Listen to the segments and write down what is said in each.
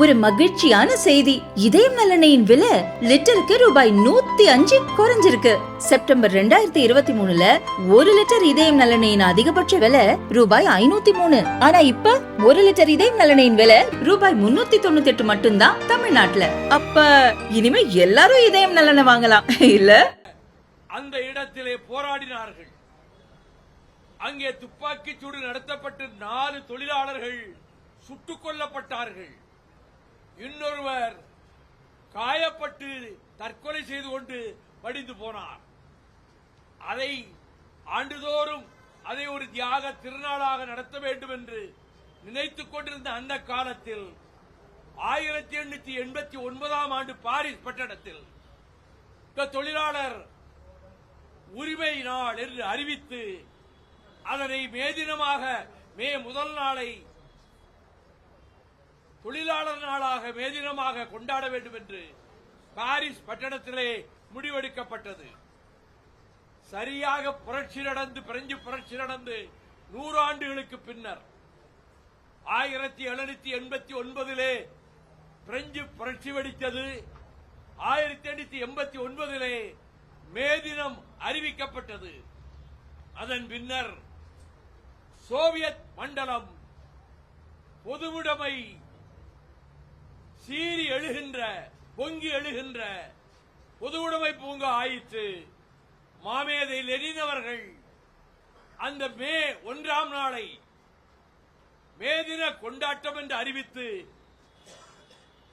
ஒரு மகிழ்ச்சியான செய்தி. இதயம் நலனையின் விலை லிட்டருக்கு ரூபாய் நூத்தி அஞ்சு குறைஞ்சிருக்கு. செப்டம்பர் ரெண்டாயிரத்தி இருபத்தி மூணுல ஒரு லிட்டர் இதயம் நலனையின் அதிகபட்ச விலை ரூபாய் ஐநூத்தி மூணு. ஆனா இப்ப ஒரு லிட்டர் இதயம் நலனையின் விலை ரூபாய் முன்னூத்தி தொண்ணூத்தி எட்டு மட்டும்தான் தமிழ்நாட்டுல. அப்ப இனிமே எல்லாரும் இதயம் நலனை வாங்கலாம். இல்ல? அந்த இடத்திலே போராடினார்கள். அங்கே துப்பாக்கி சூடு நடத்தப்பட்டு நாலு தொழிலாளர்கள் சுட்டுக் கொல்லப்பட்டார்கள். இன்னொருவர் காயப்பட்டு தற்கொலை செய்து கொண்டு படிந்து போனார். அதை ஆண்டுதோறும் அதை ஒரு தியாக திருநாளாக நடத்த வேண்டும் என்று நினைத்துக் கொண்டிருந்த அந்த காலத்தில் ஆயிரத்தி எண்ணூத்தி எண்பத்தி ஒன்பதாம் ஆண்டு பாரிஸ் பட்டணத்தில் இந்த தொழிலாளர் உரிமை நாள் என்று அறிவித்து அதனை மே தினமாக மே முதல் நாளை தொழிலாளர் நாளாக மே தினமாக கொண்டாட வேண்டும் என்று பாரிஸ் பட்டணத்திலே முடிவெடுக்கப்பட்டது. சரியாக புரட்சி நடந்து பிரெஞ்சு புரட்சி நடந்து நூறாண்டுகளுக்கு பின்னர் ஆயிரத்தி எழுநூத்தி எண்பத்தி ஒன்பதிலே பிரெஞ்சு புரட்சி வெடித்தது. ஆயிரத்தி எண்ணூத்தி எண்பத்தி ஒன்பதிலே மே தினம் அறிவிக்கப்பட்டது. அதன் பின்னர் சோவியத் மண்டலம் பொதுவுடைமை சீறி எழுகின்ற பொங்கி எழுகின்ற பொதுவுடைமை பூங்கா ஆயிற்று. மாமேதையில் எரிந்தவர்கள் அந்த மே ஒன்றாம் நாளை மே தின கொண்டாட்டம் என்று அறிவித்து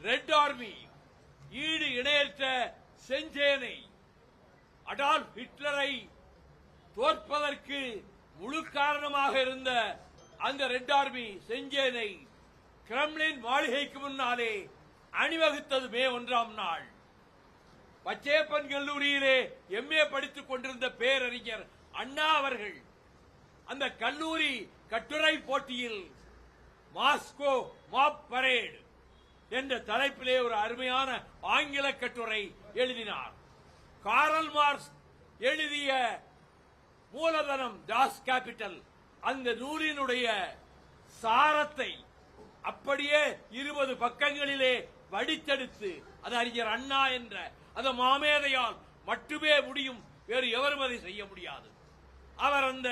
ரெட் ஆர்மி ஈடு இணையற்ற செஞ்சேனை அடால்ஃப் ஹிட்லரை தோற்பதற்கு முழு காரணமாக இருந்த அந்த ரெட் ஆர்மி செஞ்சேனை கிரம்லின் மாளிகைக்கு முன்னாலே அணிவகுத்தது மே ஒன்றாம் நாள். பச்சேப்பன் கல்லூரியிலே எம்ஏ படித்துக் கொண்டிருந்த பேரறிஞர் அண்ணா அவர்கள் அந்த கல்லூரி கட்டுரை போட்டியில் மாஸ்கோ மாப் பரேடு என்ற தலைப்பிலே ஒரு அருமையான ஆங்கில கட்டுரை எழுதினார். காரல் மார்க்ஸ் எழுதிய மூலதனம் டாஸ் கேபிட்டல் அந்த நூலினுடைய சாரத்தை அப்படியே இருபது பக்கங்களிலே படித்தெடுத்து அது அறிஞர் அண்ணா என்ற அந்த மாமேதையால் மட்டுமே முடியும் வேறு எவரும் அதை செய்ய முடியாது. அவர் அந்த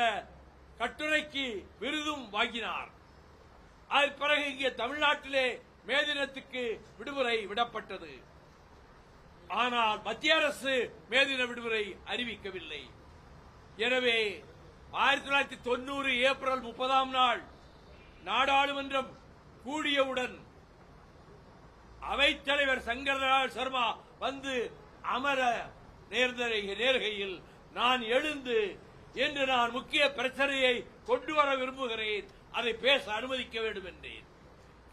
கட்டுரைக்கு விருதும் வாங்கினார். அதன் பிறகு இங்கே தமிழ்நாட்டிலே மே தினத்துக்கு விடுமுறை விடப்பட்டது. ஆனால் மத்திய அரசு மே தின விடுமுறை அறிவிக்கவில்லை. எனவே ஆயிரத்தி தொள்ளாயிரத்தி தொண்ணூறு ஏப்ரல் முப்பதாம் நாள் நாடாளுமன்றம் கூடியவுடன் அவைத்தலைவர் சங்கரலால் சர்மா வந்து அமர நேர்கையில் நான் எழுந்து என்று நான் முக்கிய பிரச்சனையை கொண்டு வர விரும்புகிறேன். அதை பேச அனுமதிக்க வேண்டும் என்றேன்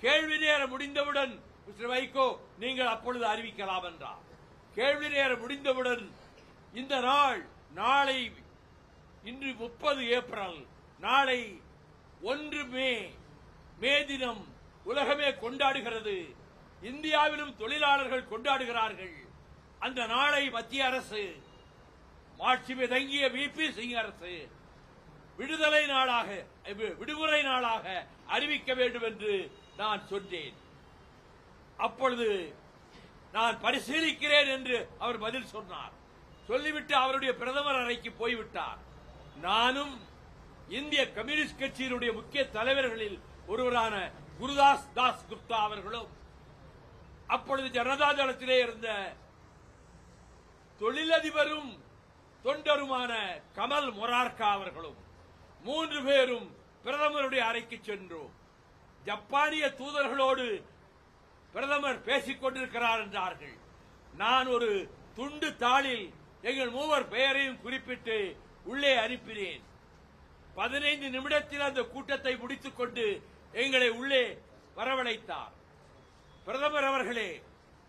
கேள்வி நேரம் முடிந்தவுடன் மிஸ்டர் வைகோ நீங்கள் அப்பொழுது அறிவிக்கலாம் என்றார். கேள்வி நேரம் முடிந்தவுடன் இந்த நாள் நாளை இன்று முப்பது ஏப்ரல் நாளை ஒன்று மே மே தினம் உலகமே கொண்டாடுகிறது. இந்தியாவிலும் தொழிலாளர்கள் கொண்டாடுகிறார்கள். அந்த நாளை மத்திய அரசு மாட்சிமை தங்கிய விபி சிங் அரசு விடுதலை நாளாக விடுமுறை நாளாக அறிவிக்க வேண்டும் என்று நான் சொன்னேன். அப்பொழுது நான் பரிசீலிக்கிறேன் என்று அவர் பதில் சொன்னார். சொல்லிவிட்டு அவருடைய பிரதமர் அறைக்கு போய்விட்டார். நானும் இந்திய கம்யூனிஸ்ட் கட்சியினுடைய முக்கிய தலைவர்களில் ஒருவரான குருதாஸ் தாஸ் குப்தா அவர்களும் அப்பொழுது ஜனதா தளத்திலே இருந்த தொழிலதிபரும் தொண்டருமான கமல் மொரார்கா அவர்களும் மூன்று பேரும் பிரதமருடைய அறைக்கு சென்றோம் ஜப்பானிய தூதர்களோடு பிரதமர் பேசிக் கொண்டிருக்கிறார் என்றார்கள். நான் ஒரு துண்டு தாளில் எங்கள் மூவர் பெயரையும் குறிப்பிட்டு உள்ளே அனுப்பினேன். பதினைந்து நிமிடத்தில் அந்த கூட்டத்தை முடித்துக் கொண்டு எங்களை உள்ளே வரவழைத்தார். பிரதமர் அவர்களே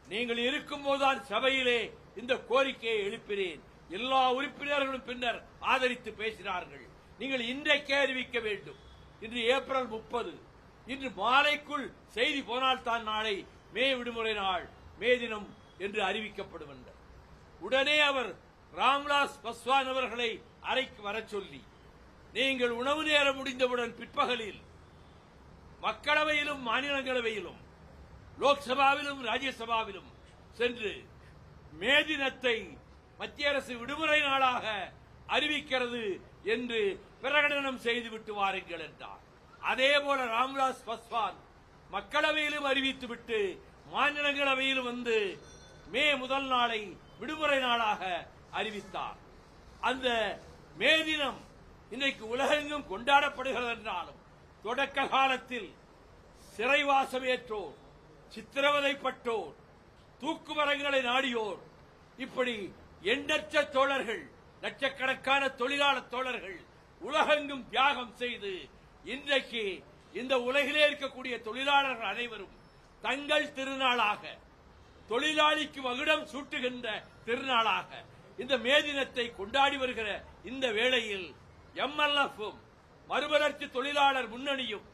நீங்கள் இருக்கும் போதுதான் சபையிலே இந்த கோரிக்கையை எழுப்பினேன். எல்லா உறுப்பினர்களும் பின்னர் ஆதரித்து பேசினார்கள். நீங்கள் இன்றைக்கே அறிவிக்க வேண்டும். இன்று ஏப்ரல் முப்பது. இன்று மாலைக்குள் செய்தி போனால் தான் நாளை மே விடுமுறை நாள் மே தினம் என்று அறிவிக்கப்படும் என்றார் உடனே அவர் ராம்விலாஸ் பஸ்வான் அவர்களை அறைக்கு வரச் சொல்லி நீங்கள் உணவு நேரம் முடிந்தவுடன் பிற்பகலில் மக்களவையிலும் மாநிலங்களவையிலும் லோக்சபாவிலும் ராஜ்யசபாவிலும் சென்று மே தினத்தை மத்திய அரசு விடுமுறை நாளாக அறிவிக்கிறது என்று பிரகடனம் செய்துவிட்டு வாருங்கள் என்றார். அதே போல ராம்விலாஸ் பஸ்வான் மக்களவையிலும் அறிவித்துவிட்டு மாநிலங்களவையிலும் வந்து மே முதல் நாளை விடுமுறை நாளாக அறிவித்தார். அந்த மே தினம் இன்றைக்கு உலகெங்கும் கொண்டாடப்படுகிறது என்றாலும் தொடக்க காலத்தில் சிறைவாசமேற்றோர் சித்திரவதைப்பட்டோர் தூக்குமரங்களை நாடியோர். இப்படி எண்ணற்ற தோழர்கள் லட்சக்கணக்கான தொழிலாளர் தோழர்கள் உலகெங்கும் தியாகம் செய்து இன்றைக்கு இந்த உலகிலே இருக்கக்கூடிய தொழிலாளர்கள் அனைவரும் தங்கள் திருநாளாக தொழிலாளிக்கு வகுடம் சூட்டுகின்ற திருநாளாக இந்த மே தினத்தை கொண்டாடி வருகிற இந்த வேளையில் எம்எல்எஃப்பும் மறுமலர்ச்சி தொழிலாளர் முன்னணியும்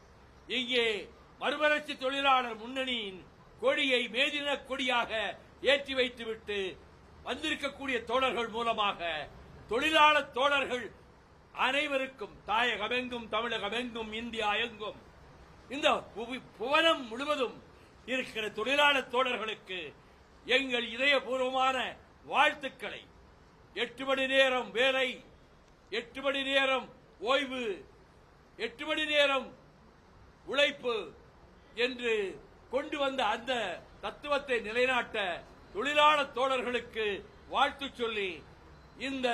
இங்கே மறுமலர்ச்சி தொழிலாளர் முன்னணியின் கொடியை மேதின கொடியாக ஏற்றி வைத்துவிட்டு வந்திருக்கக்கூடிய தோழர்கள் மூலமாக தொழிலாளர் தோழர்கள் அனைவருக்கும் தாயகமெங்கும் தமிழகமெங்கும் இந்தியா எங்கும் இந்த புவி- புவனம் முழுவதும் இருக்கிற தொழிலாளர் தோழர்களுக்கு எங்கள் இதயபூர்வமான வாழ்த்துக்களை. எட்டு மணி நேரம் வேலை எட்டு மணி நேரம் ஓய்வு எட்டு மணி நேரம் உழைப்பு என்று கொண்டு வந்த அந்த தத்துவத்தை நிலைநாட்ட தொழிலாளர் தோழர்களுக்கு வாழ்த்து சொல்லி இந்த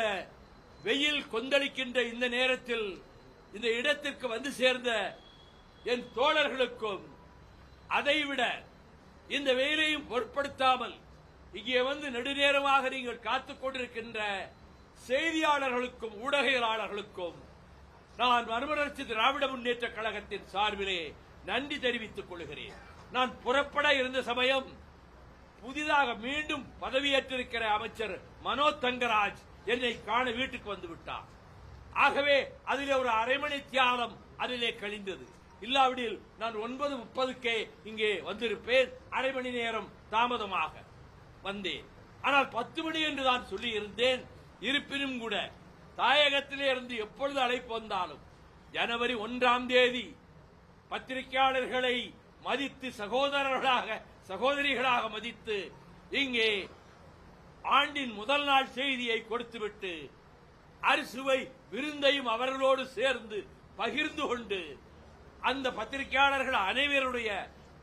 வெயில் கொந்தளிக்கின்ற இந்த நேரத்தில் இந்த இடத்திற்கு வந்து சேர்ந்த என் தோழர்களுக்கும் அதைவிட இந்த வெயிலையும் பொருட்படுத்தாமல் இங்கே வந்து நெடுநேரமாக நீங்கள் காத்துக் கொண்டிருக்கின்ற செய்தியாளர்களுக்கும் ஊடகவியலாளர்களுக்கும் நான் மறுமலர்ச்சி திராவிட முன்னேற்ற கழகத்தின் சார்பிலே நன்றி தெரிவித்துக் கொள்கிறேன். நான் புறப்பட இருந்த சமயம் புதிதாக மீண்டும் பதவியேற்றிருக்கிற அமைச்சர் மனோ தங்கராஜ் என்னை காண வீட்டுக்கு வந்து விட்டார். ஆகவே அதிலே ஒரு அரை மணி தியாகம் அதிலே கழிந்தது. இல்லாவிடில் நான் ஒன்பது முப்பதுக்கே இங்கே வந்திருப்பேன். அரை மணி நேரம் தாமதமாக வந்தேன். ஆனால் பத்து மணி என்று நான் சொல்லி இருந்தேன். இருப்பினும் கூட தாயகத்திலே இருந்து எப்பொழுது அழைப்பு வந்தாலும் ஜனவரி ஒன்றாம் தேதி பத்திரிகையாளர்களை மதித்து சகோதரர்களாக சகோதரிகளாக மதித்து இங்கே ஆண்டின் முதல் நாள் செய்தியை கொடுத்துவிட்டு அரிசுவை விருந்தையும் அவர்களோடு சேர்ந்து பகிர்ந்து கொண்டு அந்த பத்திரிகையாளர்கள் அனைவருடைய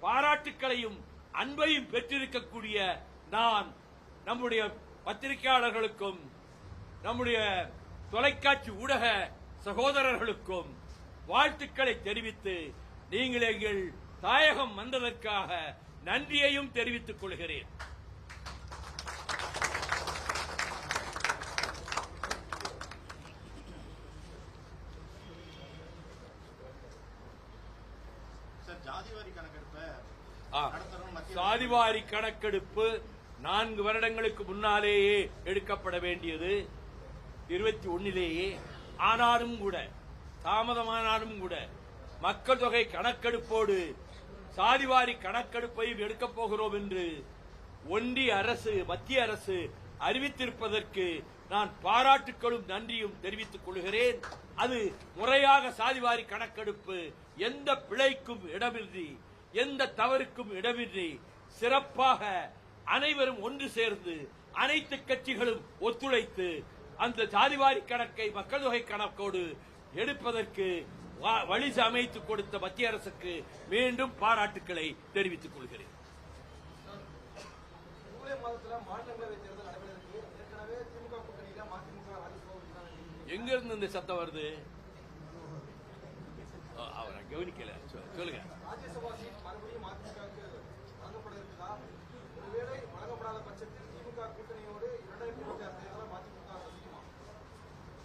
பாராட்டுக்களையும் அன்பையும் பெற்றிருக்கக்கூடிய நான் நம்முடைய பத்திரிகையாளர்களுக்கும் நம்முடைய தொலைக்காட்சி ஊடக சகோதரர்களுக்கும் வாழ்த்துக்களை தெரிவித்து நீங்கள் எங்கள் தாயகம் வந்ததற்காக நன்றியையும் தெரிவித்துக் கொள்கிறேன். சாதிவாரி கணக்கெடுப்பு நான்கு வருடங்களுக்கு முன்னாலேயே எடுக்கப்பட வேண்டியது இருபத்தி ஒன்னிலேயே ஆனாலும் கூட தாமதமானாலும் கூட மக்கள் தொகை கணக்கெடுப்போடு சாதிவாரி கணக்கெடுப்பையும் எடுக்கப் போகிறோம் என்று ஒன்றிய அரசு மத்திய அரசு அறிவித்திருப்பதற்கு நான் பாராட்டுக்களும் நன்றியும் தெரிவித்துக் கொள்கிறேன். அது முறையாக சாதிவாரி கணக்கெடுப்பு எந்த பிழைக்கும் இடமின்றி எந்த தவறுக்கும் இடமின்றி சிறப்பாக அனைவரும் ஒன்று சேர்ந்து அனைத்து கட்சிகளும் ஒத்துழைத்து அந்த சாதிவாரி கணக்கை மக்கள் தொகை கணக்கோடு எடுப்பதற்கு வழி அமைத்து கொடுத்த மத்திய அரசுக்கு மீண்டும் பாராட்டுக்களை தெரிவித்துக் கொள்கிறேன். ஜூலை மாதத்துல மாநிலங்களவை தேர்தல் நடைபெற இருக்கு ஏற்கனவே திமுக கூட்டணியில மதிமுக ராஜ்யசபா உறுப்பினர் எங்க இருந்து இந்த சத்தம் வருது? அவரை கவனிக்கல. சொல்லுங்க.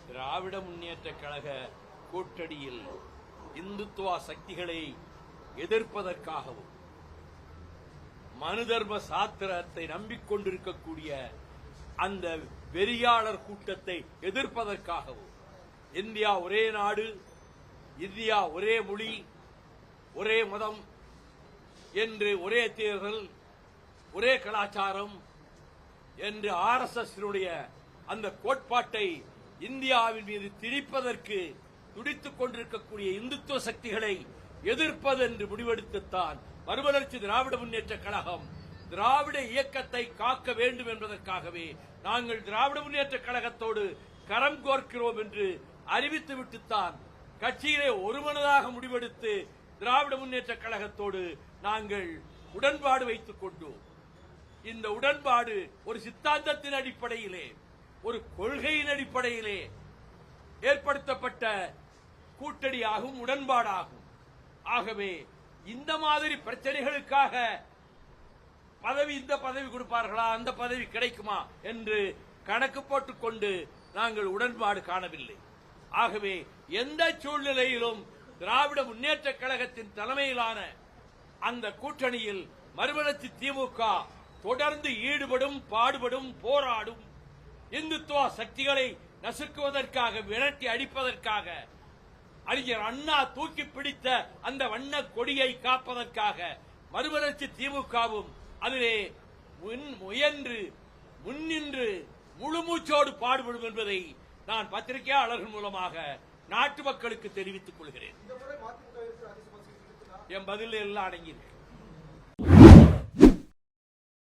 திராவிட முன்னேற்ற கழக கோட்டடியில் இந்துத்துவ சக்திகளை எதிர்ப்பதற்காகவும் மனு தர்ம சாத்திரத்தை நம்பிக்கொண்டிருக்கக்கூடிய அந்த வெறியாளர் கூட்டத்தை எதிர்ப்பதற்காகவும் இந்தியா ஒரே நாடு இந்தியா ஒரே மொழி ஒரே மதம் என்று ஒரே தேர்தல் ஒரே கலாச்சாரம் என்று ஆர் எஸ் எஸ் அந்த கோட்பாட்டை இந்தியாவின் மீது திணிப்பதற்கு துடித்துக் கொண்டிருக்கக்கூடிய இந்துத்துவ சக்திகளை எதிர்ப்பது என்று முடிவெடுத்துத்தான் மறுமலர்ச்சி திராவிட முன்னேற்ற கழகம் திராவிட இயக்கத்தை காக்க வேண்டும் என்பதற்காகவே நாங்கள் திராவிட முன்னேற்ற கழகத்தோடு கரம் கோர்க்கிறோம் என்று அறிவித்துவிட்டுத்தான் கட்சியிலே ஒருமனதாக முடிவெடுத்து திராவிட முன்னேற்ற கழகத்தோடு நாங்கள் உடன்பாடு வைத்துக் கொண்டோம். இந்த உடன்பாடு ஒரு சித்தாந்தத்தின் அடிப்படையிலே ஒரு கொள்கையின் அடிப்படையிலே ஏற்படுத்தப்பட்ட கூட்டடியாகும் உடன்பாடாகும். ஆகவே இந்த மாதிரி பிரச்சனைகளுக்காக பதவி இந்த பதவி கொடுப்பார்களா அந்த பதவி கிடைக்குமா என்று கணக்கு போட்டுக்கொண்டு நாங்கள் உடன்பாடு காணவில்லை. ஆகவே எந்த சூழ்நிலையிலும் திராவிட முன்னேற்ற கழகத்தின் தலைமையிலான அந்த கூட்டணியில் மறுமலர்ச்சி திமுக தொடர்ந்து ஈடுபடும் பாடுபடும் போராடும் இந்துத்துவ சக்திகளை நசுக்குவதற்காக விரட்டி அடிப்பதற்காக அறிஞர் அண்ணா தூக்கி பிடித்த அந்த வண்ண கொடியை காப்பதற்காக மறுமலர்ச்சி திமுகவும் அதிலே முன்- முயன்று முன்னின்று முழுமூச்சோடு பாடுபடும் என்பதை நான் பத்திரிகையாளர்கள் மூலமாக நாட்டு மக்களுக்கு தெரிவித்துக் கொள்கிறேன். என் பதில் எல்லாம் அடங்கியிருக்கு.